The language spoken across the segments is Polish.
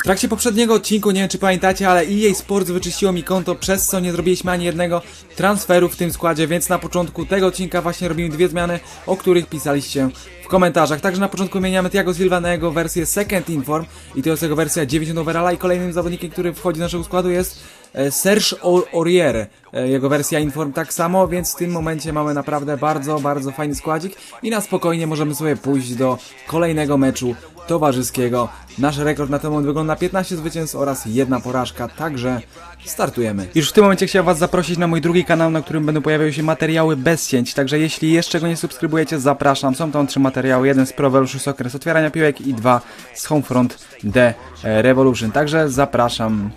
W trakcie poprzedniego odcinku, nie wiem czy pamiętacie, ale EA Sports wyczyściło mi konto, przez co nie zrobiliśmy ani jednego transferu w tym składzie, więc na początku tego odcinka właśnie robimy dwie zmiany, o których pisaliście w komentarzach. Także na początku wymieniamy Thiago Silva na jego wersję Second Inform i to jest jego wersja 90 overalla i kolejnym zawodnikiem, który wchodzi do naszego składu jest e, Serge Aur- Aurier, e, jego wersja Inform tak samo, więc w tym momencie mamy naprawdę bardzo, bardzo fajny składzik i na spokojnie możemy sobie pójść do kolejnego meczu towarzyskiego. Nasz rekord na ten moment wygląda na 15 zwycięstw oraz jedna porażka, także startujemy. Już w tym momencie chciałem Was zaprosić na mój drugi kanał, na którym będą pojawiały się materiały bez cięć, także jeśli jeszcze go nie subskrybujecie, zapraszam. Są tam trzy materiały, jeden z Pro Evolution Soccer z otwierania piłek i dwa z Homefront The Revolution, także zapraszam.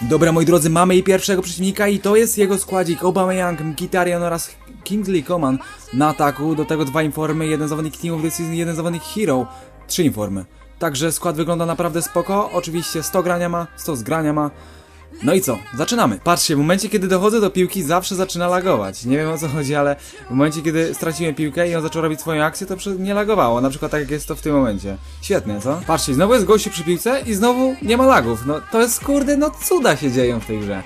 Dobra, moi drodzy, mamy i pierwszego przeciwnika i to jest jego składzik Aubameyang, Mkhitaryan oraz Kingsley Coman na ataku. Do tego dwa informy, jeden zawodnik Team of the Season, jeden zawodnik Hero, trzy informy. Także skład wygląda naprawdę spoko. Oczywiście 100 grania ma, 100 zgrania ma. No i co? Zaczynamy. Patrzcie, w momencie kiedy dochodzę do piłki zawsze zaczyna lagować. Nie wiem o co chodzi, ale w momencie kiedy straciłem piłkę i on zaczął robić swoją akcję, to nie lagowało. Na przykład tak jak jest to w tym momencie. Świetnie, co? Patrzcie, znowu jest gościu przy piłce i znowu nie ma lagów. No to jest kurde, no cuda się dzieją w tej grze.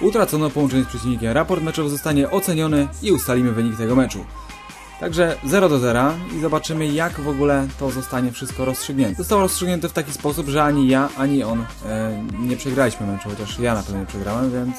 Utracono połączenie z przeciwnikiem. Raport meczowy zostanie oceniony i ustalimy wynik tego meczu. Także 0 do 0 i zobaczymy jak w ogóle to zostanie wszystko rozstrzygnięte. Zostało rozstrzygnięte w taki sposób, że ani ja, ani on e, nie przegraliśmy meczu, chociaż ja na pewno nie przegrałem, więc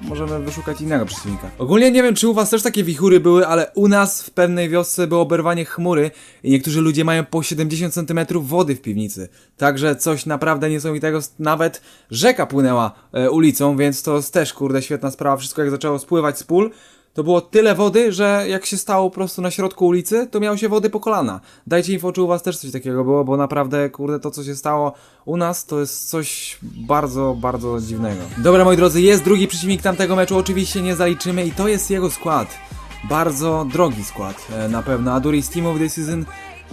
możemy wyszukać innego przeciwnika. Ogólnie nie wiem, czy u was też takie wichury były, ale u nas w pewnej wiosce było oberwanie chmury i niektórzy ludzie mają po 70 cm wody w piwnicy. Także coś naprawdę niesamowitego, nawet rzeka płynęła e, ulicą, więc to jest też kurde świetna sprawa. Wszystko jak zaczęło spływać z pól, to było tyle wody, że jak się stało po prostu na środku ulicy, to miało się wody po kolana. Dajcie info, czy u was też coś takiego było, bo naprawdę, kurde, to co się stało u nas, to jest coś bardzo, bardzo dziwnego. Dobra, moi drodzy, jest drugi przeciwnik tamtego meczu, oczywiście nie zaliczymy i to jest jego skład. Bardzo drogi skład, e, na pewno. Aduri z Team of the Season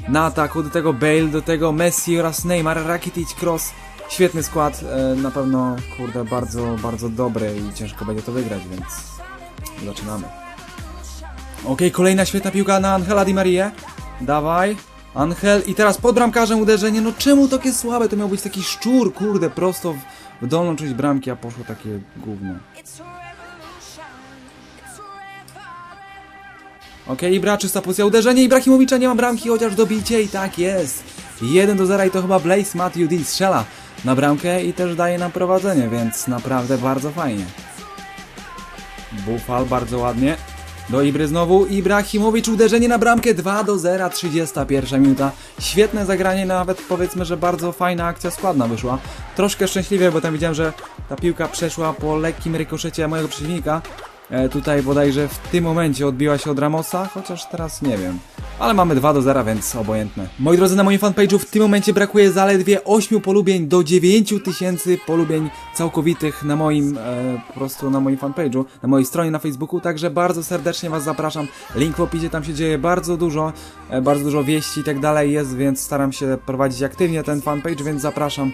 na ataku, do tego Bale, do tego Messi oraz Neymar, Rakitic, Cross. Świetny skład, e, na pewno, kurde, bardzo, bardzo dobry i ciężko będzie to wygrać, więc Zaczynamy. Okej, kolejna świetna piłka na Angela Di Maria. Dawaj. Angel i teraz pod bramkarzem uderzenie. No czemu takie słabe? To miał być taki szczur, kurde, prosto w, w dolną część bramki, a poszło takie gówno. Okej, Ibra, czysta pozycja, uderzenie Ibrahimowicza, nie ma bramki, chociaż dobicie i tak jest. 1 do 0 i to chyba Blaze Matthew D strzela na bramkę i też daje nam prowadzenie, więc naprawdę bardzo fajnie. Bufal bardzo ładnie. Do Ibry znowu. Ibrahimowicz uderzenie na bramkę 2 do 0, 31 minuta. Świetne zagranie, nawet powiedzmy, że bardzo fajna akcja składna wyszła. Troszkę szczęśliwie, bo tam widziałem, że ta piłka przeszła po lekkim rykoszecie mojego przeciwnika. E, tutaj bodajże w tym momencie odbiła się od Ramosa, chociaż teraz nie wiem. Ale mamy 2 do 0, więc obojętne. Moi drodzy, na moim fanpage'u w tym momencie brakuje zaledwie 8 polubień do 9000 polubień całkowitych na moim, e, po prostu na moim fanpage'u, na mojej stronie na Facebooku, także bardzo serdecznie Was zapraszam. Link w opisie, tam się dzieje bardzo dużo, e, bardzo dużo wieści i tak dalej jest, więc staram się prowadzić aktywnie ten fanpage, więc zapraszam.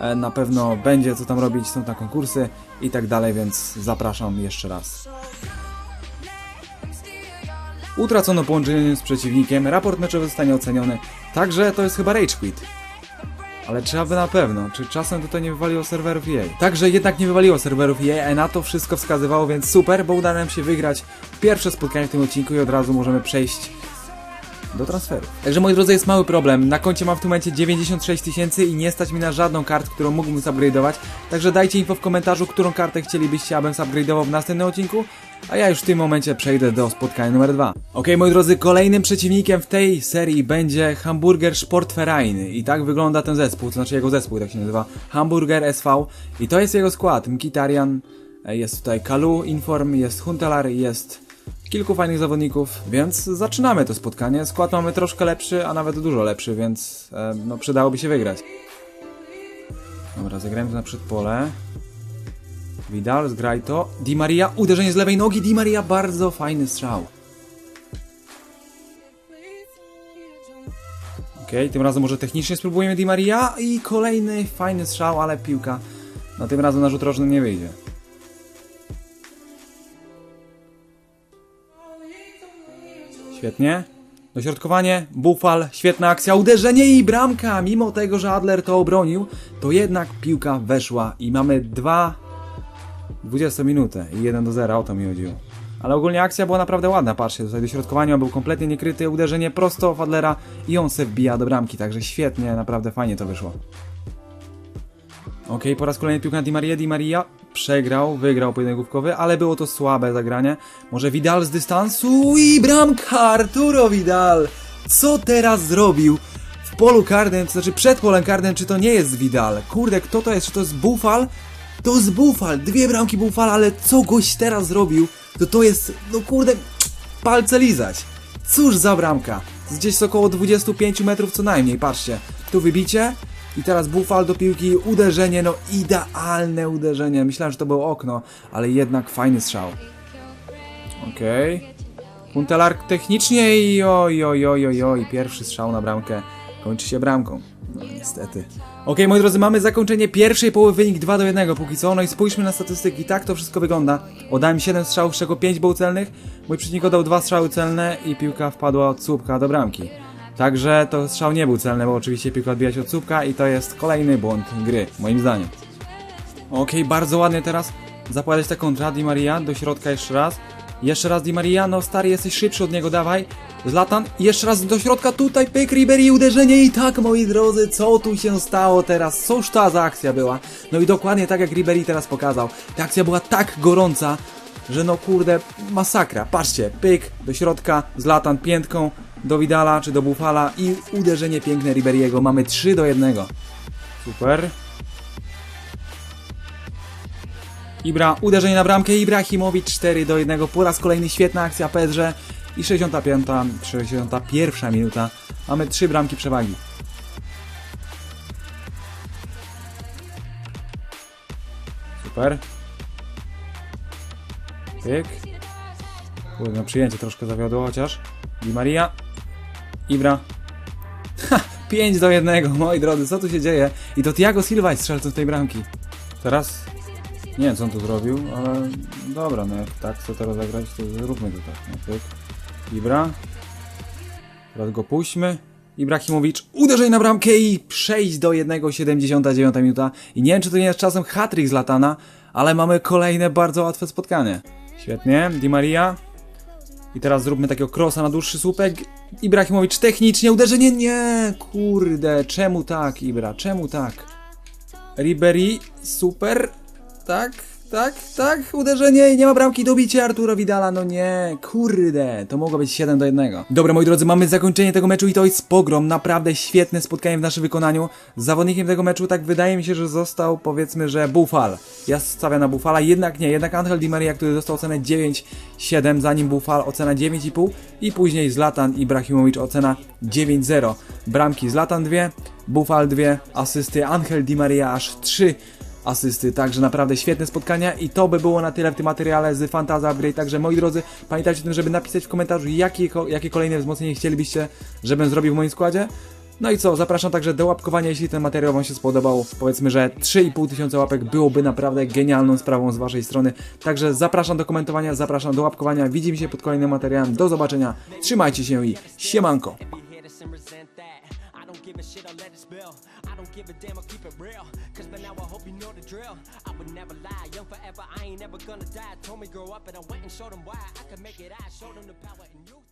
E, na pewno będzie co tam robić, są tam konkursy i tak dalej, więc zapraszam jeszcze raz. Utracono połączenie z przeciwnikiem, raport meczowy zostanie oceniony, także to jest chyba Rage Quit. Ale czy aby na pewno, czy czasem tutaj nie wywaliło serwerów EA? Także jednak nie wywaliło serwerów EA, a na to wszystko wskazywało, więc super, bo udało nam się wygrać pierwsze spotkanie w tym odcinku i od razu możemy przejść do transferu. Także moi drodzy, jest mały problem. Na koncie mam w tym momencie 96 tysięcy i nie stać mi na żadną kartę, którą mógłbym zupgrade'ować. Także dajcie info w komentarzu, którą kartę chcielibyście, abym zupgrade'ował w następnym odcinku. A ja już w tym momencie przejdę do spotkania numer dwa. Ok, moi drodzy, kolejnym przeciwnikiem w tej serii będzie Hamburger Sportverein. I tak wygląda ten zespół, to znaczy jego zespół, tak się nazywa. Hamburger SV. I to jest jego skład. Mkhitaryan, e, jest tutaj Kalu, Inform, jest Huntelar, jest kilku fajnych zawodników, więc zaczynamy to spotkanie. Skład mamy troszkę lepszy, a nawet dużo lepszy, więc e, no, przydałoby się wygrać. Dobra, zagrajmy to na przedpole. Vidal, zgraj to. Di Maria, uderzenie z lewej nogi. Di Maria, bardzo fajny strzał. Okej, tym razem może technicznie spróbujemy Di Maria i kolejny fajny strzał, ale piłka. No tym razem na rzut rożny nie wyjdzie. Świetnie. Dośrodkowanie, Bufal, świetna akcja, uderzenie i bramka. Mimo tego, że Adler to obronił, to jednak piłka weszła i mamy 2 20 minutę i 1 do 0, o to mi chodziło. Ale ogólnie akcja była naprawdę ładna, patrzcie, tutaj dośrodkowanie on był kompletnie niekryty, uderzenie prosto w Adlera i on se wbija do bramki, także świetnie, naprawdę fajnie to wyszło. Okej, po raz kolejny piłka na Di Maria. Di Maria przegrał, wygrał pojedynek główkowy, ale było to słabe zagranie. Może Vidal z dystansu i bramka Arturo Vidal. Co teraz zrobił? W polu karnym, to znaczy przed polem karnym, czy to nie jest Vidal? Kurde, kto to jest? Czy to jest Bufal? To jest Bufal, dwie bramki Bufala, ale co goś teraz zrobił? To to jest, no kurde, palce lizać. Cóż za bramka. Gdzieś z około 25 metrów co najmniej, patrzcie. Tu wybicie i teraz Bufal do piłki, uderzenie, no idealne uderzenie. Myślałem, że to było okno, ale jednak fajny strzał. Okej. Puntelar technicznie i oj, oj, oj, oj, oj, pierwszy strzał na bramkę kończy się bramką. No niestety. Okej, moi drodzy, mamy zakończenie pierwszej połowy, wynik 2 do 1 póki co. No i spójrzmy na statystyki, tak to wszystko wygląda. Oddałem 7 strzałów, z czego 5 było celnych. Mój przeciwnik oddał 2 strzały celne i piłka wpadła od słupka do bramki. Także to strzał nie był celny, bo oczywiście piłka odbija się od słupka i to jest kolejny błąd gry, moim zdaniem. Okej, bardzo ładnie teraz zapowiadać ta kontra Di Maria do środka jeszcze raz. Jeszcze raz Di Maria, no stary jesteś szybszy od niego, dawaj. Zlatan, jeszcze raz do środka, tutaj pyk, Ribery, uderzenie i tak moi drodzy, co tu się stało teraz? Cóż ta za akcja była? No i dokładnie tak jak Ribery teraz pokazał. Ta akcja była tak gorąca, że no kurde, masakra. Patrzcie, pyk do środka, Zlatan piętką do Vidala czy do Bufala i uderzenie piękne Riberiego. Mamy 3 do 1. Super. Ibra, uderzenie na bramkę, Ibrahimowicz 4 do 1, po raz kolejny świetna akcja Pedrze i 65, 61 minuta, mamy 3 bramki przewagi. Super. Pyk. Kurde, no przyjęcie troszkę zawiodło chociaż. Di Maria. Ibra. Ha! 5 do 1, moi drodzy, co tu się dzieje? I to Thiago Silva jest strzelcą tej bramki. Teraz nie wiem co on tu zrobił, ale dobra, no jak tak chce to rozegrać, to zróbmy to tak. No. Ibra. Teraz go puśćmy. Ibrahimowicz, uderzeń na bramkę i przejść do 1, 79 minuta. I nie wiem, czy to nie jest czasem hat-trick z Latana, ale mamy kolejne bardzo łatwe spotkanie. Świetnie, Di Maria. I teraz zróbmy takiego krosa na dłuższy słupek. Ibrahimowicz technicznie, uderzenie, nie, kurde, czemu tak, Ibra, czemu tak? Ribery, super, tak, tak, tak, uderzenie i nie ma bramki, dobicie Arturo Vidala, no nie, kurde, to mogło być 7 do 1. Dobra, moi drodzy, mamy zakończenie tego meczu i to jest pogrom, naprawdę świetne spotkanie w naszym wykonaniu. Zawodnikiem tego meczu, tak wydaje mi się, że został, powiedzmy, że Bufal. Ja stawiam na Bufala, jednak nie, jednak Angel Di Maria, który dostał ocenę 9,7, zanim Bufal ocena 9,5 i później Zlatan Ibrahimowicz ocena 9,0. Bramki Zlatan 2, Bufal 2, asysty Angel Di Maria aż 3 asysty, także naprawdę świetne spotkania i to by było na tyle w tym materiale z Fantaza Upgrade, także moi drodzy, pamiętajcie o tym, żeby napisać w komentarzu, jakie, jakie kolejne wzmocnienie chcielibyście, żebym zrobił w moim składzie. No i co, zapraszam także do łapkowania, jeśli ten materiał Wam się spodobał. Powiedzmy, że 3,5 tysiąca łapek byłoby naprawdę genialną sprawą z Waszej strony. Także zapraszam do komentowania, zapraszam do łapkowania. Widzimy się pod kolejnym materiałem. Do zobaczenia, trzymajcie się i siemanko! Don't give a damn, I'll keep it real. Cause by now I hope you know the drill. I would never lie, young forever, I ain't never gonna die. Told me grow up and I went and showed them why. I could make it, I showed them the power in youth.